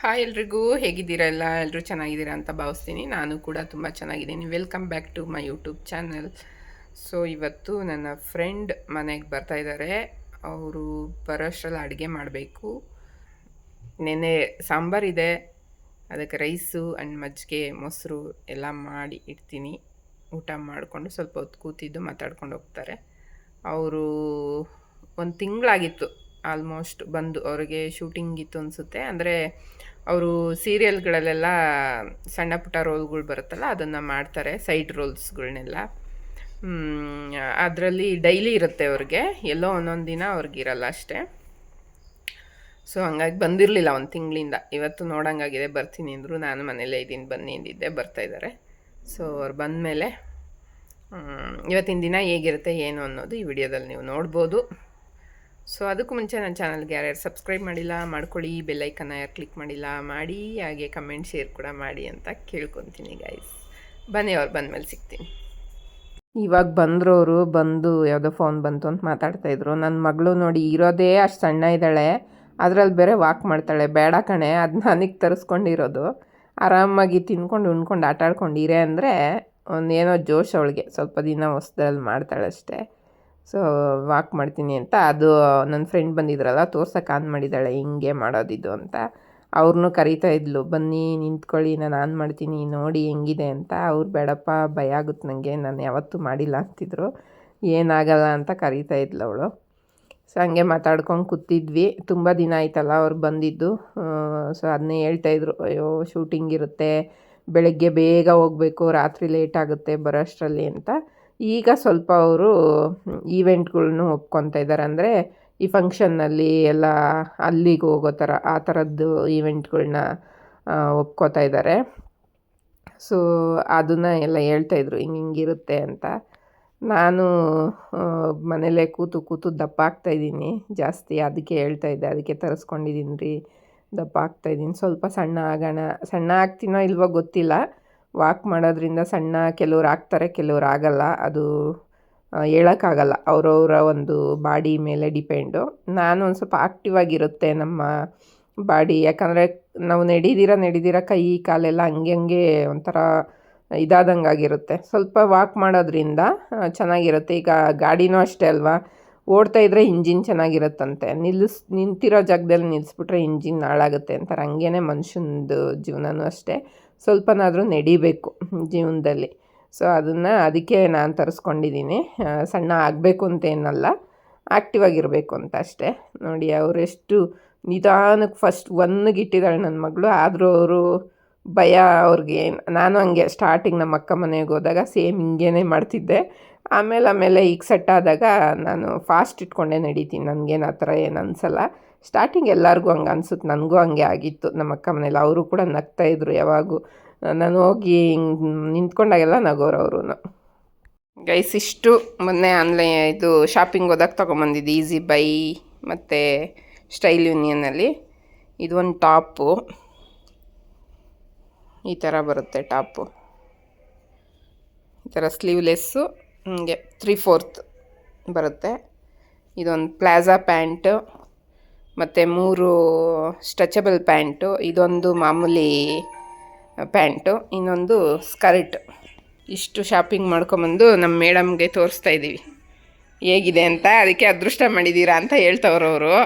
Hi ಎಲ್ರಿಗೂ, ಹೇಗಿದ್ದೀರಾ ಎಲ್ಲ? ಎಲ್ಲರೂ ಚೆನ್ನಾಗಿದ್ದೀರಾ ಅಂತ ಭಾವಿಸ್ತೀನಿ. ನಾನು ಕೂಡ ತುಂಬ ಚೆನ್ನಾಗಿದ್ದೀನಿ. Welcome back to my YouTube channel so ಇವತ್ತು ನನ್ನ ಫ್ರೆಂಡ್ ಮನೆಗೆ ಬರ್ತಾ ಇದ್ದಾರೆ ಅವರು ಬರೋಷ್ಟರಲ್ಲಿ ಅಡುಗೆ ಮಾಡಬೇಕು. ನೆನೆ ಸಾಂಬಾರಿದೆ ಅದಕ್ಕೆ ರೈಸು ಆ್ಯಂಡ್ ಮಜ್ಜಿಗೆ, ಮೊಸರು ಎಲ್ಲ ಮಾಡಿ ಇಡ್ತೀನಿ. ಊಟ ಮಾಡಿಕೊಂಡು ಸ್ವಲ್ಪ ಹೊತ್ತು ಕೂತಿದ್ದು ಮಾತಾಡ್ಕೊಂಡು ಹೋಗ್ತಾರೆ. ಅವರು ಒಂದು ತಿಂಗಳಾಗಿತ್ತು. ಆಲ್ಮೋಸ್ಟ್ ಬಂದು ಅವರಿಗೆ ಶೂಟಿಂಗ್ ಇತ್ತು ಅನಿಸುತ್ತೆ. ಅಂದರೆ ಅವರು ಸೀರಿಯಲ್ಗಳಲ್ಲೆಲ್ಲ ಸಣ್ಣ ಪುಟ್ಟ ರೋಲ್ಗಳು ಬರುತ್ತಲ್ಲ, ಅದನ್ನು ಮಾಡ್ತಾರೆ ಸೈಡ್ ರೋಲ್ಸ್ಗಳನ್ನೆಲ್ಲ ಅದರಲ್ಲಿ ಡೈಲಿ ಇರುತ್ತೆ ಅವ್ರಿಗೆ, ಎಲ್ಲೋ ಒಂದೊಂದು ದಿನ ಅವ್ರಿಗಿರಲ್ಲ ಅಷ್ಟೇ. ಸೊ ಹಂಗಾಗಿ ಬಂದಿರಲಿಲ್ಲ ಒಂದು ತಿಂಗಳಿಂದ. ಇವತ್ತು ನೋಡೋಂಗಾಗಿದೆ, ಬರ್ತೀನಿ ಅಂದರು ನಾನು ಮನೇಲೇ ಇದ್ದೀನಿ, ಬನ್ನಿ ಅಂದಿದ್ದೆ ಬರ್ತಾಯಿದ್ದಾರೆ ಸೊ ಅವ್ರು ಬಂದಮೇಲೆ ಇವತ್ತಿನ ದಿನ ಹೇಗಿರುತ್ತೆ, ಏನು ಅನ್ನೋದು ಈ ವಿಡಿಯೋದಲ್ಲಿ ನೀವು ನೋಡ್ಬೋದು. ಸೊ ಅದಕ್ಕೂ ಮುಂಚೆ ನನ್ನ ಚಾನಲ್ಗೆ ಯಾರ್ಯಾರು ಸಬ್ಸ್ಕ್ರೈಬ್ ಮಾಡಿಲ್ಲ, ಮಾಡ್ಕೊಳ್ಳಿ ಬೆಲ್ಲೈಕನ್ನ ಯಾರು ಕ್ಲಿಕ್ ಮಾಡಿಲ್ಲ, ಮಾಡಿ, ಹಾಗೆ ಕಮೆಂಟ್ ಶೇರ್ ಕೂಡ ಮಾಡಿ ಅಂತ ಕೇಳ್ಕೊತೀನಿ ಗೈಸ್ ಬನ್ನಿ, ಅವ್ರು ಬಂದಮೇಲೆ ಸಿಗ್ತೀನಿ. ಇವಾಗ ಬಂದರು ಅವರು ಬಂದು ಯಾವುದೋ ಫೋನ್ ಬಂತು ಅಂತ ಮಾತಾಡ್ತಾಯಿದ್ರು ನನ್ನ ಮಗಳು ನೋಡಿ ಇರೋದೇ ಅಷ್ಟು ಸಣ್ಣ ಇದ್ದಾಳೆ. ಅದರಲ್ಲಿ ಬೇರೆ ವಾಕ್ ಮಾಡ್ತಾಳೆ. ಬೇಡ ಕಣೆ ಅದು ನನಗೆ ತರಿಸ್ಕೊಂಡಿರೋದು. ಆರಾಮಾಗಿ ತಿನ್ಕೊಂಡು, ಉಣ್ಕೊಂಡು ಆಟ ಆಡ್ಕೊಂಡು ಇರೇ ಅಂದರೆ ಒಂದೇನೋ ಜೋಶ್ ಅವಳಿಗೆ. ಸ್ವಲ್ಪ ದಿನ ಹೊಸ್ದಲ್ಲಿ ಮಾಡ್ತಾಳೆ ಅಷ್ಟೇ ಸೊ ವಾಕ್ ಮಾಡ್ತೀನಿ ಅಂತ. ಅದು ನನ್ನ ಫ್ರೆಂಡ್ ಬಂದಿದ್ರಲ್ಲ ತೋರ್ಸಕ್ಕೆ ಆನ್ ಮಾಡಿದ್ದಾಳೆ ಹಿಂಗೆ ಮಾಡೋದಿದ್ದು ಅಂತ. ಅವ್ರನ್ನೂ ಕರೀತಾ ಇದ್ಲು, ಬನ್ನಿ, ನಿಂತ್ಕೊಳ್ಳಿ, ನಾನು ಆನ್ ಮಾಡ್ತೀನಿ, ನೋಡಿ ಹೆಂಗಿದೆ ಅಂತ. ಅವ್ರು ಬೇಡಪ್ಪ, ಭಯ ಆಗುತ್ತೆ ನನಗೆ ನಾನು ಯಾವತ್ತೂ ಮಾಡಿಲ್ಲ ಅಂತಿದ್ರು. ಏನಾಗಲ್ಲ ಅಂತ ಕರೀತಾ ಇದ್ಲು ಅವಳು. ಸೊ ಹಂಗೆ ಮಾತಾಡ್ಕೊಂಡು ಕೂತಿದ್ವಿ. ತುಂಬ ದಿನ ಆಯ್ತಲ್ಲ ಅವ್ರು ಬಂದಿದ್ದು. ಸೊ ಅದನ್ನೇ ಹೇಳ್ತಾಯಿದ್ರು ಅಯ್ಯೋ ಶೂಟಿಂಗ್ ಇರುತ್ತೆ, ಬೆಳಗ್ಗೆ ಬೇಗ ಹೋಗಬೇಕು, ರಾತ್ರಿ ಲೇಟ್ ಆಗುತ್ತೆ, ಬರೋಷ್ಟರಲ್ಲಿ ಅಂತ. ಈಗ ಸ್ವಲ್ಪ ಅವರು ಈವೆಂಟ್ಗಳ್ನು ಒಪ್ಕೊತಾ ಇದ್ದಾರೆ ಅಂದರೆ ಈ ಫಂಕ್ಷನ್ನಲ್ಲಿ ಎಲ್ಲ ಅಲ್ಲಿಗೆ ಹೋಗೋ ಥರ, ಆ ಥರದ್ದು ಈವೆಂಟ್ಗಳನ್ನ ಒಪ್ಕೋತಾ ಇದ್ದಾರೆ ಸೊ ಅದನ್ನು ಎಲ್ಲ ಹೇಳ್ತಾಯಿದ್ರು ಹಿಂಗೆ ಹಿಂಗಿರುತ್ತೆ ಅಂತ. ನಾನು ಮನೇಲೇ ಕೂತು ಕೂತು ದಪ್ಪ ಆಗ್ತಾಯಿದ್ದೀನಿ ಜಾಸ್ತಿ ಅದಕ್ಕೆ ಹೇಳ್ತಾ ಇದ್ದೆ. ಅದಕ್ಕೆ ತರಿಸ್ಕೊಂಡಿದ್ದೀನಿ ರೀ. ದಪ್ಪ ಆಗ್ತಾಯಿದ್ದೀನಿ ಸ್ವಲ್ಪ ಸಣ್ಣ ಆಗೋಣ. ಸಣ್ಣ ಆಗ್ತೀನೋ ಇಲ್ವೋ ಗೊತ್ತಿಲ್ಲ. ವಾಕ್ ಮಾಡೋದ್ರಿಂದ ಸಣ್ಣ ಕೆಲವ್ರು ಆಗ್ತಾರೆ, ಕೆಲವ್ರು ಆಗಲ್ಲ. ಅದು ಹೇಳೋಕ್ಕಾಗಲ್ಲ. ಅವರವರ ಒಂದು ಬಾಡಿ ಮೇಲೆ ಡಿಪೆಂಡು. ನಾನು ಒಂದು ಸ್ವಲ್ಪ ಆಕ್ಟಿವ್ ಆಗಿರುತ್ತೆ ನಮ್ಮ ಬಾಡಿ. ಯಾಕಂದರೆ ನಾವು ನಡೀದಿರ ನಡೀದಿರ ಕೈ, ಕಾಲೆಲ್ಲ ಹಂಗೆ ಹಂಗೆ ಒಂಥರ ಇದಾದಂಗೆ ಆಗಿರುತ್ತೆ. ಸ್ವಲ್ಪ ವಾಕ್ ಮಾಡೋದ್ರಿಂದ ಚೆನ್ನಾಗಿರುತ್ತೆ. ಈಗ ಗಾಡಿನೂ ಅಷ್ಟೇ ಅಲ್ವಾ? ಓಡ್ತಾ ಇದ್ದರೆ ಇಂಜಿನ್ ಚೆನ್ನಾಗಿರುತ್ತಂತೆ. ನಿಲ್ಲಿಸ್ ನಿಂತಿರೋ ಜಾಗದಲ್ಲಿ ನಿಲ್ಲಿಸ್ಬಿಟ್ರೆ ಇಂಜಿನ್ ಹಾಳಾಗುತ್ತೆ ಅಂತಾರೆ. ಹಂಗೇ ಮನುಷ್ಯನದು ಜೀವನನೂ ಅಷ್ಟೇ. ಸ್ವಲ್ಪನಾದರೂ ನಡಿಬೇಕು ಜೀವನದಲ್ಲಿ. ಸೊ ಅದನ್ನು ಅದಕ್ಕೆ ನಾನು ತರಿಸ್ಕೊಂಡಿದ್ದೀನಿ ಸಣ್ಣ ಆಗಬೇಕು ಅಂತೇನಲ್ಲ ಆ್ಯಕ್ಟಿವ್ ಆಗಿರಬೇಕು ಅಂತ ಅಷ್ಟೇ. ನೋಡಿ ಅವರೆಷ್ಟು ನಿಧಾನಕ್ಕೆ ಫಸ್ಟ್ ಒನ್ಗೆ ಇಟ್ಟಿದ್ದಾಳೆ ನನ್ನ ಮಗಳು. ಆದರೂ ಅವರು ಭಯ ಅವ್ರಿಗೆ. ನಾನು ಹಂಗೆ ಸ್ಟಾರ್ಟಿಂಗ್ ನಮ್ಮ ಅಕ್ಕ ಮನೆಗೆ ಹೋದಾಗ ಸೇಮ್ ಹಿಂಗೇನೆ ಮಾಡ್ತಿದ್ದೆ. ಆಮೇಲೆ ಆಮೇಲೆ ಈಗ ಸೆಟ್ ಆದಾಗ ನಾನು ಫಾಸ್ಟ್ ಇಟ್ಕೊಂಡೇ ನಡೀತೀನಿ. ನನಗೇನು ಆ ಥರ ಏನು ಅನಿಸಲ್ಲ ಸ್ಟಾರ್ಟಿಂಗ್ ಎಲ್ಲರಿಗೂ ಹಂಗೆ ಅನ್ಸುತ್ತೆ ನನಗೂ ಹಂಗೆ ಆಗಿತ್ತು. ನಮ್ಮ ಅಕ್ಕ ಮನೇಲಿ ಅವರು ಕೂಡ ನಗ್ತಾಯಿದ್ರು ಯಾವಾಗೂ. ನಾನು ಹೋಗಿ ಹಿಂಗೆ ನಿಂತ್ಕೊಂಡಾಗೆಲ್ಲ ನಗೋರು ಅವರು ಗೈಸ್ ಇಷ್ಟು. ಮೊನ್ನೆ ಆನ್ಲೈನ್ ಇದು ಶಾಪಿಂಗ್ ಹೋದಾಗ ತೊಗೊಂಬಂದಿದ್ದು ಈಸಿ ಬೈ ಮತ್ತು ಸ್ಟೈಲ್ ಯೂನಿಯನಲ್ಲಿ ಒಂದು ಟಾಪು. ಈ ಥರ ಬರುತ್ತೆ ಟಾಪು. ಈ ಥರ ಸ್ಲೀವ್ಲೆಸ್ಸು, ಹಿಂಗೆ ತ್ರೀ ಫೋರ್ತ್ ಬರುತ್ತೆ. ಇದೊಂದು ಪ್ಲಾಜಾ ಪ್ಯಾಂಟು. ಮತ್ತು ಮೂರು ಸ್ಟ್ರೆಚಬಲ್ ಪ್ಯಾಂಟು ಇದೊಂದು ಮಾಮೂಲಿ ಪ್ಯಾಂಟು ಇನ್ನೊಂದು ಸ್ಕರ್ಟ್ ಇಷ್ಟು ಶಾಪಿಂಗ್ ಮಾಡ್ಕೊಂಬಂದು ನಮ್ಮ ಮೇಡಮ್ಗೆ ತೋರಿಸ್ತಾ ಇದ್ದೀವಿ ಹೇಗಿದೆ ಅಂತ ಅದಕ್ಕೆ ಅದೃಷ್ಟ ಮಾಡಿದ್ದೀರಾ ಅಂತ ಹೇಳ್ತವ್ರವರು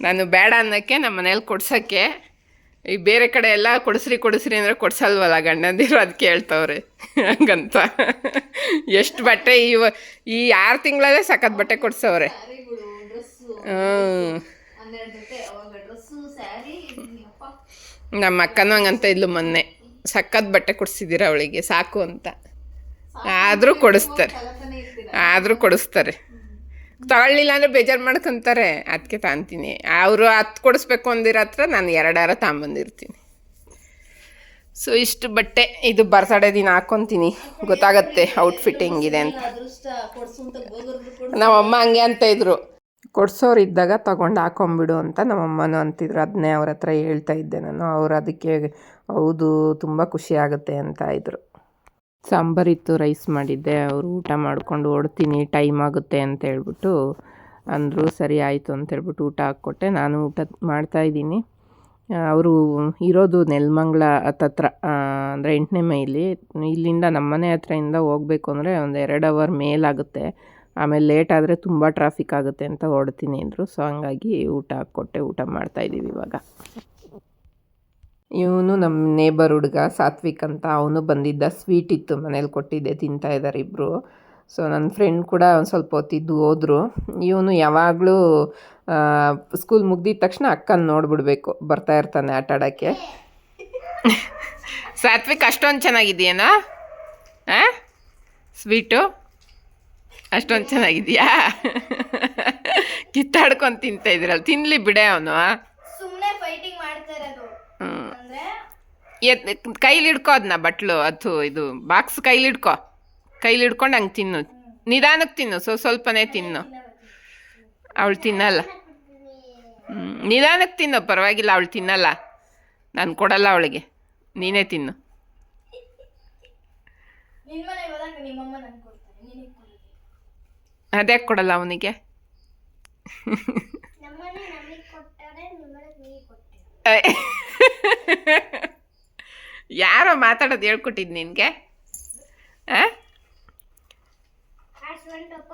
ನಾನು ಬೇಡ ಅನ್ನೋಕ್ಕೆ ನಮ್ಮ ಮನೇಲಿ ಕೊಡ್ಸೋಕ್ಕೆ ಈ ಬೇರೆ ಕಡೆ ಎಲ್ಲ ಕೊಡಿಸ್ರಿ ಕೊಡಿಸ್ರಿ ಅಂದರೆ ಕೊಡ್ಸಲ್ವಲ್ಲ ಗಂಡಂದಿರು ಅದಕ್ಕೆ ಹೇಳ್ತವ್ರೆ. ಹಂಗಂತ. ಎಷ್ಟು ಬಟ್ಟೆ ಇವ ಈ ಆರು ತಿಂಗಳಲ್ಲೇ ಸಖತ್ ಬಟ್ಟೆ ಕೊಡ್ಸವ್ರೆ. ಹ್ಞೂ ನಮ್ಮ ಅಕ್ಕನೂ ಹಂಗಂತ ಇದ್ಲು ಮೊನ್ನೆ. ಸಕ್ಕತ್ ಬಟ್ಟೆ ಕೊಡಿಸಿದ್ದೀರ ಅವಳಿಗೆ ಸಾಕು ಅಂತ. ಆದರೂ ಕೊಡಿಸ್ತಾರೆ. ಆದರೂ ಕೊಡಿಸ್ತಾರೆ. ತಗೊಳ್ಳಿಲ್ಲ ಅಂದರೆ ಬೇಜಾರು ಮಾಡ್ಕೊಂತಾರೆ. ಅದಕ್ಕೆ ತಾಂತೀನಿ. ಅವರು ಹತ್ತು ಕೊಡಿಸ್ಬೇಕು ಅಂದಿರ ಹತ್ರ ನಾನು ಎರಡಾರ ತಗೊಂಬಂದಿರ್ತೀನಿ ಸೊ ಇಷ್ಟು ಬಟ್ಟೆ ಇದು ಬರ್ತಡೇ ದಿನ ಹಾಕ್ಕೊತೀನಿ ಗೊತ್ತಾಗತ್ತೆ ಔಟ್ಫಿಟ್ ಹೆಂಗಿದೆ ಅಂತ. ನಮ್ಮಮ್ಮ ಹಂಗೆ ಅಂತ ಇದ್ರು. ಕೊಡ್ಸೋರು ಇದ್ದಾಗ ತೊಗೊಂಡು ಹಾಕೊಂಬಿಡು ಅಂತ ನಮ್ಮಮ್ಮನೂ ಅಂತಿದ್ರು. ಅದನ್ನೇ ಅವ್ರ ಹತ್ರ ಹೇಳ್ತಾ ಇದ್ದೆ ನಾನು. ಅವ್ರು ಅದಕ್ಕೆ ಹೌದು, ತುಂಬ ಖುಷಿ ಆಗುತ್ತೆ ಅಂತ ಇದ್ರು. ಸಾಂಬಾರಿತ್ತು ರೈಸ್ ಮಾಡಿದ್ದೆ. ಅವರು ಊಟ ಮಾಡಿಕೊಂಡು ಓಡ್ತೀನಿ, ಟೈಮ್ ಆಗುತ್ತೆ ಅಂತ ಹೇಳ್ಬಿಟ್ಟು ಅಂದರು, ಸರಿ ಆಯಿತು ಅಂತ ಹೇಳ್ಬಿಟ್ಟು ಊಟ ಹಾಕ್ಕೊಟ್ಟೆ. ನಾನು ಊಟ ಮಾಡ್ತಾಯಿದ್ದೀನಿ ಅವರು ಇರೋದು ನೆಲಮಂಗ್ಲ ಹತ್ತತ್ರ ಅಂದರೆ ಎಂಟನೇ ಮೈಲಿ. ಇಲ್ಲಿಂದ ನಮ್ಮ ಮನೆ ಹತ್ರದಿಂದ ಹೋಗ್ಬೇಕು ಅಂದರೆ ಒಂದು ಎರಡು ಅವರ್ ಮೇಲಾಗುತ್ತೆ. ಆಮೇಲೆ ಲೇಟ್ ಆದರೆ ತುಂಬ ಟ್ರಾಫಿಕ್ ಆಗುತ್ತೆ ಅಂತ ಹೊಡ್ತೀನಿ ಅಂದರು. ಸೊ ಹಂಗಾಗಿ ಊಟ ಹಾಕ್ಕೊಟ್ಟೆ, ಊಟ ಮಾಡ್ತಾಯಿದ್ದೀವಿ ಇವಾಗ. ಇವನು ನಮ್ಮ ನೇಬರ್ ಹುಡುಗ ಸಾತ್ವಿಕ್ ಅಂತ, ಅವನು ಬಂದಿದ್ದ ಸ್ವೀಟ್ ಇತ್ತು, ಮನೇಲಿ ಕೊಟ್ಟಿದ್ದೆ, ತಿಂತಾ ಇದ್ದಾರೆ ಇಬ್ಬರು ಸೊ ನನ್ನ ಫ್ರೆಂಡ್ ಕೂಡ ಒಂದು ಸ್ವಲ್ಪ ಹೊತ್ತಿದ್ದು ಹೋದರು. ಇವನು ಯಾವಾಗಲೂ ಸ್ಕೂಲ್ ಮುಗ್ದಿದ ತಕ್ಷಣ ಅಕ್ಕನ ನೋಡ್ಬಿಡ್ಬೇಕು, ಬರ್ತಾ ಇರ್ತಾನೆ ಆಟ ಆಡೋಕ್ಕೆ. ಸಾತ್ವಿಕ್, ಅಷ್ಟೊಂದು ಚೆನ್ನಾಗಿದೆಯೇನೋ ಹಾಂ ಸ್ವೀಟು ಅಷ್ಟೊಂದು ಚೆನ್ನಾಗಿದೆಯಾ? ಕಿತ್ತಾಡ್ಕೊಂಡು ತಿಂತಾ ಇದ್ರಲ್ಲಿ ತಿನ್ಲಿ ಬಿಡೆ ಅವನು ಸುಮ್ಮನೆ ಫೈಟಿಂಗ್ ಮಾಡ್ತಾ ಇರೋದು. ಅಂದ್ರೆ ಕೈಲಿ ಹಿಡ್ಕೋ ಅದನ್ನ ಬಟ್ಲು ಅದು ಇದು ಬಾಕ್ಸ್ ಕೈಲಿ ಹಿಡ್ಕೋ. ಕೈಲಿ ಹಿಡ್ಕೊಂಡು ಹಂಗೆ ತಿನ್ನು. ನಿಧಾನಕ್ಕೆ ತಿನ್ನು ಸೊ ಸ್ವಲ್ಪನೇ ತಿನ್ನು. ಅವಳು ತಿನ್ನಲ್ಲ. ಹ್ಞೂ ನಿಧಾನಕ್ಕೆ ತಿನ್ನು ಪರವಾಗಿಲ್ಲ ಅವಳು ತಿನ್ನಲ್ಲ. ನಾನು ಕೊಡಲ್ಲ ಅವಳಿಗೆ. ನೀನೇ ತಿನ್ನು ನಿನ್ ಮನೆಗೆ ಹೋದಾಗ ನಿಮ್ಮಮ್ಮ ನಂಗೆ ಕೊಡ್ತಾರೆ ನಿನಗೆ ಕೊಡೋದು ಅದ್ಯಾಕೆ ಕೊಡಲ್ಲ ಅವನಿಗೆ. ಯಾರೋ ಮಾತಾಡೋದು ಹೇಳ್ಕೊಟ್ಟಿದ್ ನಿನಗೆ?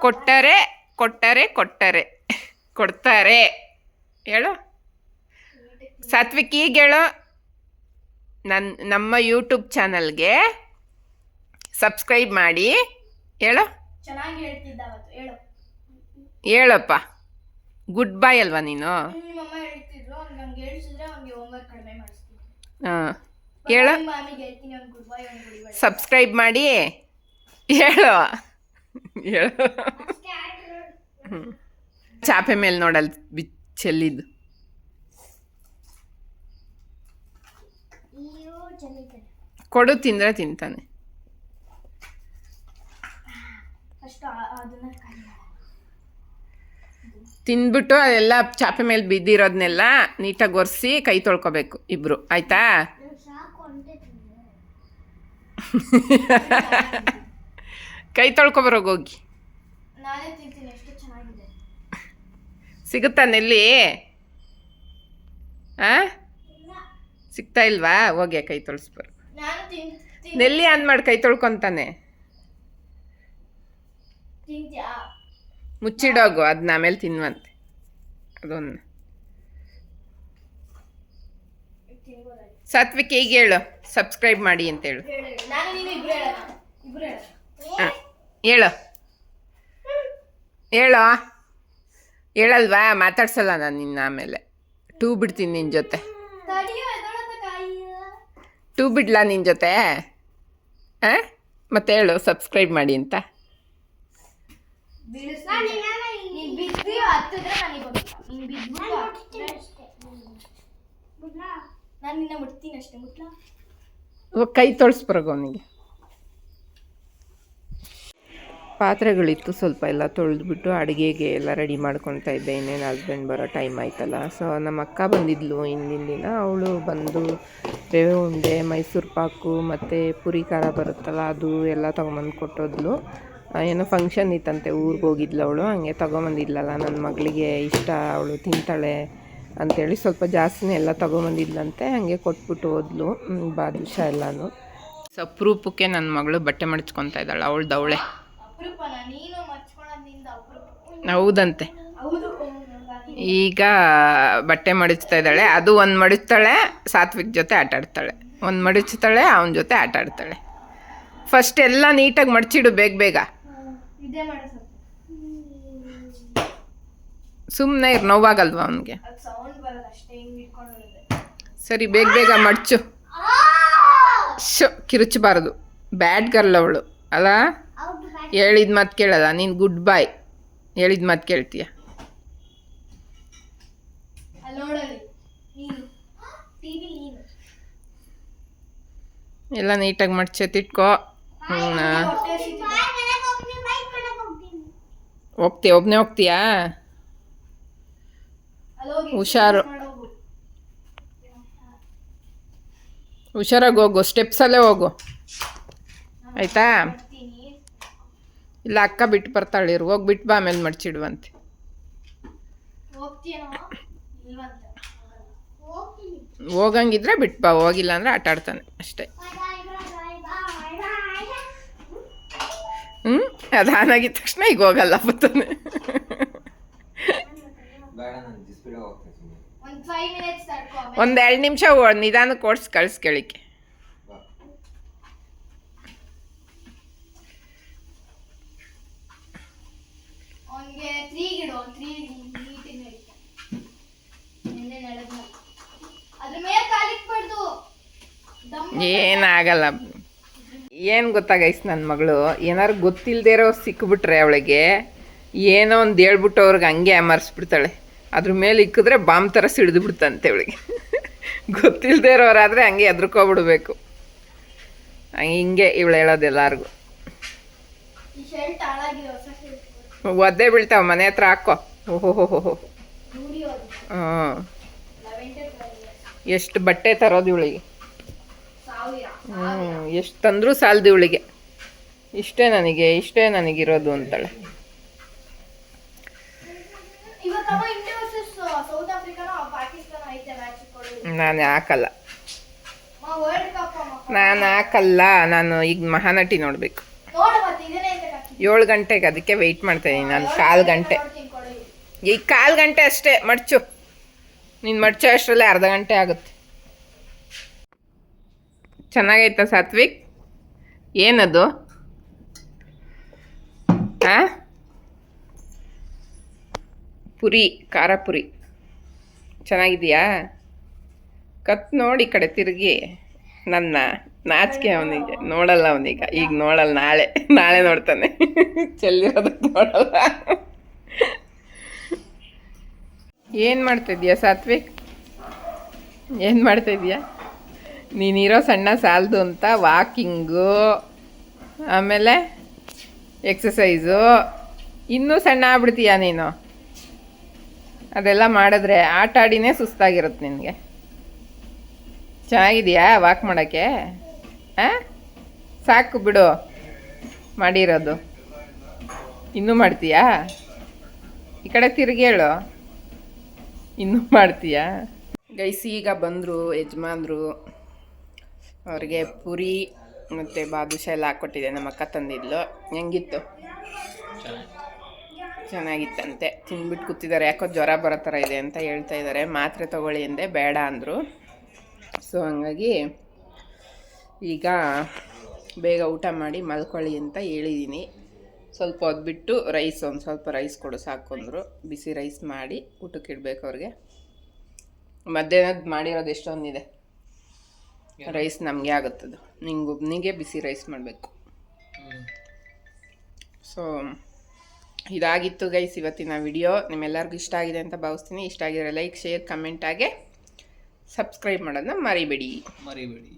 ಕೊಟ್ಟರೆ ಕೊಟ್ಟರೆ ಕೊಟ್ಟರೆ ಕೊಡ್ತಾರೆ. ಹೇಳು. ಸಾತ್ವಿಕ್ ಈಗ ಹೇಳು. ನನ್ನ ನಮ್ಮ ಯೂಟ್ಯೂಬ್ ಚಾನಲ್ಗೆ ಸಬ್ಸ್ಕ್ರೈಬ್ ಮಾಡಿ. ಹೇಳು. ಚೆನ್ನಾಗಿ ಹೇಳ್ತಿದ್ದ ಅವತ್ತು ಹೇಳು. ಹೇಳಪ್ಪ. ಗುಡ್ ಬೈ ಅಲ್ವಾ ನೀನು? ನಿಮ್ಮಮ್ಮ ಹೇಳ್ತಿದ್ರು ಅವ್ನು ನಂಗೆ ಹೇಳ್ಸಿದ್ರೆ ಅವ್ನಿಗೆ ಹೋಮ್ವರ್ಕ್ ಕಡಿಮೆ ಮಾಡಿಸ್ತೀನಿ. ಹಾಂ. ಹೇಳು. ನಿಮ್ಮ ಮಾಮಿಗೆ ಹೇಳ್ತೀನಿ ಅವ್ನು ಗುಡ್ ಬೈ ಅವ್ನು ಗುಡ್ ಬೈ ಸಬ್ಸ್ಕ್ರೈಬ್ ಮಾಡಿ. ಹೇಳು. ಹೇಳು. ಚಾಪೆ ಮೇಲೆ ನೋಡಲ್ ಬಿ ಚೆಲ್ಲಿದ್ದು ಕೊಡು ತಿಂದ್ರೆ ತಿಂತಾನೆ ಫಸ್ಟ್ ಅದನ್ನ ಕೈ ತಿಂದ್ಬಿಟ್ಟು ಅದೆಲ್ಲ ಚಾಪೆ ಮೇಲೆ ಬಿದ್ದಿರೋದನ್ನೆಲ್ಲ ನೀಟಾಗಿ ಒರೆಸಿ ಕೈ ತೊಳ್ಕೊಬೇಕು ಇಬ್ರು. ಆಯ್ತಾ? ಕೈ ತೊಳ್ಕೊಬರೋಗಿ ಹೋಗಿ. ನಾನೇ ತಿಂತೀನಿ ಎಷ್ಟು ಸಿಗುತ್ತಾ ನೆಲ್ಲಿ? ಆ? ಸಿಗ್ತಾ ಇಲ್ವಾ? ಹೋಗಿ ಕೈ ತೊಳ್ಸ್ಬರು ನಾನು ತಿಂತೀನಿ. ನೆಲ್ಲಿ ಆನ್ ಮಾಡಿ ಕೈ ತೊಳ್ಕೊತಾನೆ. ಮುಚ್ಚಿಡೋಗು ಅದನ್ನ ಆಮೇಲೆ ತಿನ್ನುವಂತೆ. ಅದೊಂದು. ಸಾತ್ವಿಕ ಈಗ ಹೇಳು ಸಬ್ಸ್ಕ್ರೈಬ್ ಮಾಡಿ ಅಂತ ಹೇಳು ಹಾಂ, ಹೇಳು. ಹೇಳೋ? ಹೇಳಲ್ವಾ? ಮಾತಾಡ್ಸಲ್ಲ ನಾನು ನಿನ್ನ ಆಮೇಲೆ. ಟೂ ಬಿಡ್ತೀನಿ ನಿನ್ನ ಜೊತೆ. ಟೂ ಬಿಡ್ಲಾ ನಿನ್ನ ಜೊತೆ? ಹಾಂ? ಮತ್ತೆ ಹೇಳು ಸಬ್ಸ್ಕ್ರೈಬ್ ಮಾಡಿ ಅಂತ. ನೀನ್ ಬಿದ್ದು ಹತ್ತಿದ್ರೆ ನನಗೆ ಗೊತ್ತಿಲ್ಲ ನೀನ್ ಬಿದ್ಬಿಟ್ಟು ನಾನು ನಿನ್ನ ಮುಟ್ತೀನಿ ಅಷ್ಟೇ ಮುಟ್ಲಾ? ಇವಾಗ ಕೈ ತೊಳಸ್ಬರಗ ಅವನಿಗೆ. ಪಾತ್ರೆಗಳಿತ್ತು ಸ್ವಲ್ಪ ಎಲ್ಲ ತೊಳೆದ್ಬಿಟ್ಟು ಅಡುಗೆಗೆ ಎಲ್ಲ ರೆಡಿ ಮಾಡ್ಕೊತಾ ಇದ್ದೆ ಇನ್ನೇನು ಹಸ್ಬೆಂಡ್ ಬರೋ ಟೈಮ್ ಆಯ್ತಲ್ಲ. ಸೊ ನಮ್ಮ ಅಕ್ಕ ಬಂದಿದ್ಲು ಹಿಂದಿನ ದಿನ. ಅವಳು ಬಂದು ರವೆ ಉಂಡೆ ಮೈಸೂರು ಪಾಕು ಮತ್ತು ಪುರಿ ಖಾರ ಬರುತ್ತಲ್ಲ ಅದು ಎಲ್ಲ ತೊಗೊಂಬಂದು ಕೊಟ್ಟೋದ್ಲು. ಏನೋ ಫಂಕ್ಷನ್ ಇತ್ತಂತೆ ಊರಿಗೆ ಹೋಗಿದ್ಲು ಅವಳು ಹಂಗೆ ತೊಗೊಂಬಂದಿದ್ಲಲ್ಲ ನನ್ನ ಮಗಳಿಗೆ ಇಷ್ಟ ಅವಳು ತಿಂತಾಳೆ ಅಂಥೇಳಿ ಸ್ವಲ್ಪ ಜಾಸ್ತಿನೇ ಎಲ್ಲ ತೊಗೊಂಬಂದಿದ್ಲಂತೆ ಹಾಗೆ ಕೊಟ್ಬಿಟ್ಟು ಹೋದ್ಲು ಬಾದುಷ ಎಲ್ಲನೂ. ಸೊ ಅಪರೂಪಕ್ಕೆ ನನ್ನ ಮಗಳು ಬಟ್ಟೆ ಮಡಚ್ಕೊತಾ ಇದ್ದಾಳೆ ಅವಳು ದವಳೆ. ಹೌದಂತೆ. ಹೌದು. ಈಗ ಬಟ್ಟೆ ಮಡಿಚ್ತಾ ಇದ್ದಾಳೆ ಅದು ಒಂದು ಮಡಿಸ್ತಾಳೆ ಸಾತ್ವಿಕ್ ಜೊತೆ ಆಟ ಆಡ್ತಾಳೆ ಒಂದು ಮಡಿಚ್ತಾಳೆ ಅವನ ಜೊತೆ ಆಟ ಆಡ್ತಾಳೆ ಫಸ್ಟ್ ಎಲ್ಲ ನೀಟಾಗಿ ಮಡಚಿಡು ಬೇಗ ಬೇಗ. ಇದೇ ಮಾಡೋ ಸ್ವಲ್ಪ ಸುಮ್ಮನೆ ಇರು ನೋವಾಗಲ್ವಾ ಅವನಿಗೆ? ಸೌಂಡ್ ಬರೋದು ಅಷ್ಟೇ ಹಿಂಗೆ ಇಟ್ಕೊಂಡು ಸರಿ ಬೇಗ ಬೇಗ ಮಡ್ಚು. ಶೋ ಕಿರುಚಬಾರದು. ಬ್ಯಾಡ್ ಗರ್ಲ್ ಅವಳು ಅಲ್ಲ? ಹೇಳಿದ ಮಾತು ಕೇಳಲ್ಲ ನೀನು ಗುಡ್ ಬಾಯ್. ಹೇಳಿದ ಮಾತು ಕೇಳ್ತೀಯ. ಎಲ್ಲ ನೀಟಾಗಿ ಮಡ್ಚೆತ್ತಿಟ್ಕೋ ಹ್ಞೂ. ಹೋಗ್ತೀಯ ಒಬ್ಬನೇ ಹೋಗ್ತೀಯಾ ಹುಷಾರು. ಹುಷಾರಾಗಿ ಹೋಗು ಸ್ಟೆಪ್ಸಲ್ಲೇ ಹೋಗು. ಆಯಿತಾ? ಇಲ್ಲ ಅಕ್ಕ ಬಿಟ್ಟು ಬರ್ತಾಳೆ ಇರು. ಹೋಗಿ ಬಿಟ್ಟು ಬಾ ಆಮೇಲೆ ಮಡ್ಚಿಡುವಂತೆ. ಹೋಗಂಗಿದ್ರೆ ಬಿಟ್ಟು ಬಾ ಹೋಗಿಲ್ಲ ಅಂದರೆ ಆಟ ಆಡ್ತಾನೆ ಅಷ್ಟೇ. ಹ್ಞೂ ಅದು ಆನ್ ಆಗಿದ ತಕ್ಷಣ ಈಗ ಹೋಗಲ್ಲ ಬರ್ತಾನೆ ಬೇಡ ನಾನು ಡಿಸ್ಪ್ಲೇ ಹೋಗ್ತೀನಿ ಸುಮ್ಮನೆ ಒಂದ್ ಫೈವ್ ಮಿನಿಟ್ಸ್ ತಡ್ಕೊ ಒಂದು ಎರಡು ನಿಮಿಷ ನಿಧಾನಕ್ಕೆ ಓಡಿಸಿ ಕಳಿಸ್ಕೇಳಿಕ್ಕೆ ಕೇಳಿಕೆ ಏನಾಗಲ್ಲ ಏನು ಗೊತ್ತಾಗೈಸ್ ನನ್ನ ಮಗಳು? ಏನಾರು ಗೊತ್ತಿಲ್ಲದೆ ಇರೋ ಸಿಕ್ಬಿಟ್ರೆ ಅವಳಿಗೆ ಏನೋ ಒಂದು ಹೇಳ್ಬಿಟ್ಟು ಅವ್ರಿಗೆ ಹಂಗೆ ಅಮರ್ಸ್ಬಿಡ್ತಾಳೆ. ಅದ್ರ ಮೇಲೆ ಇಕ್ಕಿದ್ರೆ ಬಾಂಬ್ ಥರ ಸಿಡಿದು ಬಿಡ್ತಂತೆ ಅವಳಿಗೆ. ಗೊತ್ತಿಲ್ಲದೆ ಇರೋರಾದರೆ ಹಂಗೆ ಎದ್ರಕೋಬಿಡ್ಬೇಕು ಹಂಗೆ ಹಿಂಗೆ ಇವಳು ಹೇಳೋದು ಎಲ್ಲರಿಗೂ. ಒದ್ದೆ ಬೀಳ್ತಾವ ಮನೆ ಹತ್ರ ಹಾಕೋ. ಓಹೋ ಹೋ ಹೋ ಹ್ಞೂ ಎಷ್ಟು ಬಟ್ಟೆ ತರೋದು ಇವಳಿಗೆ? ಹ್ಞೂ ಎಷ್ಟು ತಂದರೂ ಸಾಲದು ಇವಳಿಗೆ. ಇಷ್ಟೇ ನನಗೆ ಇಷ್ಟೇ ನನಗಿರೋದು ಅಂತಾಳೆ. ನಾನು ಹಾಕಲ್ಲ ನಾನು ಹಾಕಲ್ಲ ನಾನು ಈಗ ಮಹಾನಟಿ ನೋಡಬೇಕು. ಏಳು ಗಂಟೆಗೆ ಅದಕ್ಕೆ ವೆಯ್ಟ್ ಮಾಡ್ತಾಯಿದ್ದೀನಿ ನಾನು ಕಾಲು ಗಂಟೆ. ಈಗ ಕಾಲು ಗಂಟೆ ಅಷ್ಟೇ ಮಡ್ಚು ನೀನು ಮಡ್ಚೋ ಅಷ್ಟರಲ್ಲೇ ಅರ್ಧ ಗಂಟೆ ಆಗುತ್ತೆ. ಚೆನ್ನಾಗೈತಾ ಸಾತ್ವಿಕ್? ಏನದು? ಹಾಂ ಪುರಿ, ಖಾರ ಪುರಿ. ಚೆನ್ನಾಗಿದೆಯಾ? ಕತ್ ನೋಡಿ ಕಡೆ ತಿರುಗಿ. ನನ್ನ ನಾಚಿಕೆ ಅವನಿಗೆ. ನೋಡಲ್ಲ ಅವನೀಗ. ಈಗ ನೋಡಲ್ಲ, ನಾಳೆ. ನಾಳೆ ನೋಡ್ತಾನೆ. ಚೆಲ್ಲಿರೋದಕ್ಕೆ ನೋಡಲ್ಲ. ಏನು ಮಾಡ್ತಿದ್ಯಾ ಸಾತ್ವಿಕ್? ಏನು ಮಾಡ್ತಿದ್ಯಾ ನೀನಿರೋ ಸಣ್ಣ ಸಾಲದು ಅಂತ ವಾಕಿಂಗು, ಆಮೇಲೆ ಎಕ್ಸಸೈಸು. ಇನ್ನೂ ಸಣ್ಣ ಆಗ್ಬಿಡ್ತೀಯ ನೀನು? ಅದೆಲ್ಲ ಮಾಡಿದ್ರೆ ಆಟ ಆಡಿನೇ ಸುಸ್ತಾಗಿರುತ್ತೆ ನಿನಗೆ. ಚೆನ್ನಾಗಿದೆಯಾ ವಾಕ್ ಮಾಡೋಕ್ಕೆ? ಹಾಂ ಸಾಕು ಬಿಡು ಮಾಡಿರೋದು. ಇನ್ನೂ ಮಾಡ್ತೀಯಾ? ಈ ಕಡೆ ತಿರುಗೇಳು ಇನ್ನೂ ಮಾಡ್ತೀಯಾ? ಗೈಸಿ ಈಗ ಬಂದರು, ಯಜಮಾನ್ರು. ಅವ್ರಿಗೆ ಪುರಿ ಮತ್ತು ಬಾದುಷ ಎಲ್ಲ ಹಾಕ್ಕೊಟ್ಟಿದೆ ನಮ್ಮ ಅಕ್ಕ ತಂದಿದ್ಲು. ಹೆಂಗಿತ್ತು? ಚೆನ್ನಾಗಿತ್ತಂತೆ. ತಿಂದ್ಬಿಟ್ಟು ಕೂತಿದ್ದಾರೆ. ಯಾಕೋ ಜ್ವರ ಬರೋ ಥರ ಇದೆ ಅಂತ ಹೇಳ್ತಾ ಇದ್ದಾರೆ. ಮಾತ್ರೆ ತೊಗೊಳ್ಳಿ ಅಂದೆ. ಬೇಡ ಅಂದರು. ಸೊ ಹಂಗಾಗಿ ಈಗ ಬೇಗ ಊಟ ಮಾಡಿ ಮಲ್ಕೊಳ್ಳಿ ಅಂತ ಹೇಳಿದ್ದೀನಿ ಸ್ವಲ್ಪ ಹೊದ್ಬಿಟ್ಟು ರೈಸ್ ಒಂದು ಸ್ವಲ್ಪ ರೈಸ್ ಕೊಡು ಸಾಕೊಂಡ್ರು ಬಿಸಿ ರೈಸ್ ಮಾಡಿ ಊಟಕ್ಕೆ ಇಡಬೇಕು ಅವ್ರಿಗೆ. ಮಧ್ಯಾಹ್ನದ ಮಾಡಿರೋದು ಎಷ್ಟೊಂದಿದೆ? ರೈಸ್ ನಮಗೆ ಆಗುತ್ತದು. ನಿಂಗೊಬ್ಬನಿಗೆ ಬಿಸಿ ರೈಸ್ ಮಾಡಬೇಕು. ಸೊ ಇದಾಗಿತ್ತು ಗೈಸ್ ಇವತ್ತಿನ ವಿಡಿಯೋ ನಿಮ್ಮೆಲ್ಲರಿಗೂ ಇಷ್ಟ ಆಗಿದೆ ಅಂತ ಭಾವಿಸ್ತೀನಿ. ಇಷ್ಟ ಆಗಿದ್ರೆ ಲೈಕ್ ಶೇರ್ ಕಮೆಂಟ್ ಆಗಿ ಸಬ್ಸ್ಕ್ರೈಬ್ ಮಾಡೋದನ್ನ ಮರಿಬೇಡಿ. ಮರಿಬೇಡಿ.